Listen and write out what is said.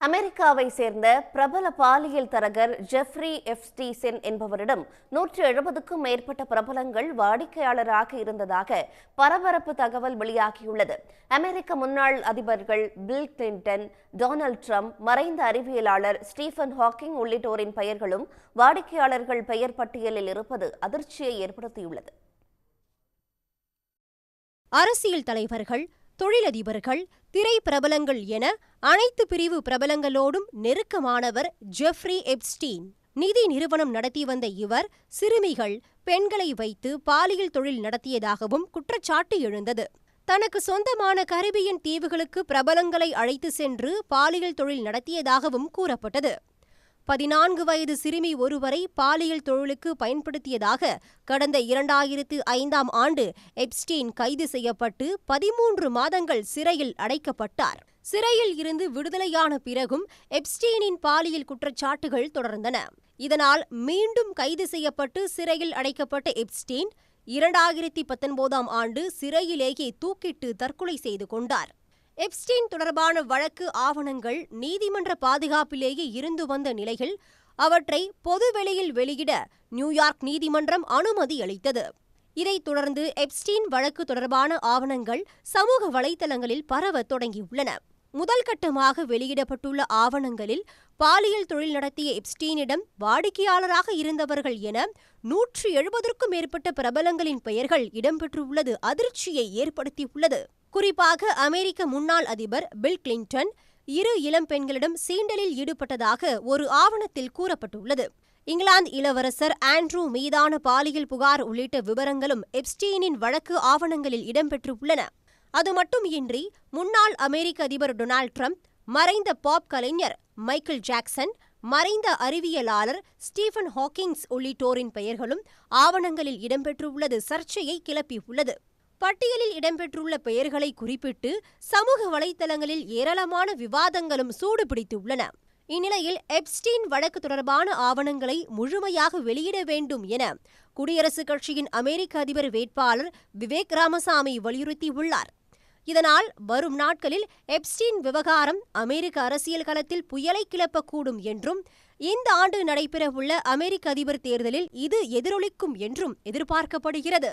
அமெரிக்காவை சேர்ந்த பிரபல பாலியல் தரகர் ஜெஃப்ரி எஃப்ஸ்டீசன் என்பவரிடம் நூற்று எழுபதுக்கும் மேற்பட்ட பிரபலங்கள் வாடிக்கையாளராக இருந்ததாக பரபரப்பு தகவல் வெளியாகியுள்ளது. அமெரிக்க முன்னாள் அதிபர்கள் பில் கிளின்டன் டொனால்ட் ட்ரம்ப் மறைந்த அறிவியலாளர் ஸ்டீஃபன் ஹாக்கிங் உள்ளிட்டோரின் பெயர்களும் வாடிக்கையாளர்கள் பெயர் பட்டியலில் இருப்பது அதிர்ச்சியை ஏற்படுத்தியுள்ளது. அரசியல் தலைவர்கள் தொழிலதிபர்கள் திரை பிரபலங்கள் என அனைத்து பிரிவு பிரபலங்களோடும் நெருக்கமானவர் ஜெஃப்ரி எப்ஸ்டீன். நிதி நிறுவனம் நடத்தி வந்த இவர் சிறுமிகள் பெண்களை வைத்து பாலியல் தொழில் நடத்தியதாகவும் குற்றச்சாட்டு எழுந்தது. தனக்கு சொந்தமான கரிபியன் தீவுகளுக்கு பிரபலங்களை அழைத்து சென்று பாலியல் தொழில் நடத்தியதாகவும் கூறப்பட்டது. பதினான்கு வயது சிறுமி ஒருவரை பாலியல் தொழிலுக்கு பயன்படுத்தியதாக கடந்த இரண்டாயிரத்து ஐந்தாம் ஆண்டு எப்ஸ்டீன் கைது செய்யப்பட்டு பதிமூன்று மாதங்கள் சிறையில் அடைக்கப்பட்டார். சிறையில் இருந்து விடுதலையான பிறகும் எப்ஸ்டீனின் பாலியல் குற்றச்சாட்டுகள் தொடர்ந்தன. இதனால் மீண்டும் கைது செய்யப்பட்டு சிறையில் அடைக்கப்பட்ட எப்ஸ்டீன் இரண்டாயிரத்தி பத்தொன்பதாம் ஆண்டு சிறையிலேயே தூக்கிட்டு தற்கொலை செய்து கொண்டார். எப்ஸ்டீன் தொடர்பான வழக்கு ஆவணங்கள் நீதிமன்ற பாதுகாப்பிலேயே இருந்து வந்த நிலையில் அவற்றை பொதுவெளியில் வெளியிட நியூயார்க் நீதிமன்றம் அனுமதி அளித்தது. இதைத் தொடர்ந்து எப்ஸ்டீன் வழக்கு தொடர்பான ஆவணங்கள் சமூக வலைதளங்களில் பரவ தொடங்கியுள்ளன. முதல் கட்டமாக வெளியிடப்பட்டுள்ள ஆவணங்களில் பாலியல் தொழில் நடத்திய எப்ஸ்டீனிடம் வாடிக்கையாளராக இருந்தவர்கள் என நூற்றி எழுபதற்கும் மேற்பட்ட பிரபலங்களின் பெயர்கள் இடம்பெற்றுள்ளது அதிர்ச்சியை ஏற்படுத்தியுள்ளது. குறிப்பாக அமெரிக்க முன்னாள் அதிபர் பில் கிளின்டன் இரு இளம் பெண்களிடம் சீண்டலில் ஈடுபட்டதாக ஒரு ஆவணத்தில் கூறப்பட்டுள்ளது. இங்கிலாந்து இளவரசர் ஆண்ட்ரூ மீதான பாலியல் புகார் உள்ளிட்ட விவரங்களும் எப்ஸ்டீனின் வழக்கு ஆவணங்களில் இடம்பெற்றுள்ளன. அது மட்டுமின்றி முன்னாள் அமெரிக்க அதிபர் டொனால்ட் ட்ரம்ப் மறைந்த பாப் கலைஞர் மைக்கேல் ஜாக்சன் மறைந்த அறிவியலாளர் ஸ்டீஃபன் ஹாக்கிங்ஸ் உள்ளிட்டோரின் பெயர்களும் ஆவணங்களில் இடம்பெற்றுள்ளது. சர்ச்சையை கிளப்பியுள்ளது. பட்டியலில் இடம்பெற்றுள்ள பெயர்களை குறிப்பிட்டு சமூக வலைதளங்களில் ஏராளமான விவாதங்களும் சூடுபிடித்துள்ளன. இந்நிலையில் எப்ஸ்டீன் வழக்கு தொடர்பான ஆவணங்களை முழுமையாக வெளியிட வேண்டும் என குடியரசுக் கட்சியின் அமெரிக்க அதிபர் வேட்பாளர் விவேக் ராமசாமி வலியுறுத்தியுள்ளார். இதனால் வரும் நாட்களில் எப்ஸ்டீன் விவகாரம் அமெரிக்க அரசியல் களத்தில் புயலை கிளப்பக்கூடும் என்றும் இந்த ஆண்டு நடைபெறவுள்ள அமெரிக்க அதிபர் தேர்தலில் இது எதிரொலிக்கும் என்றும் எதிர்பார்க்கப்படுகிறது.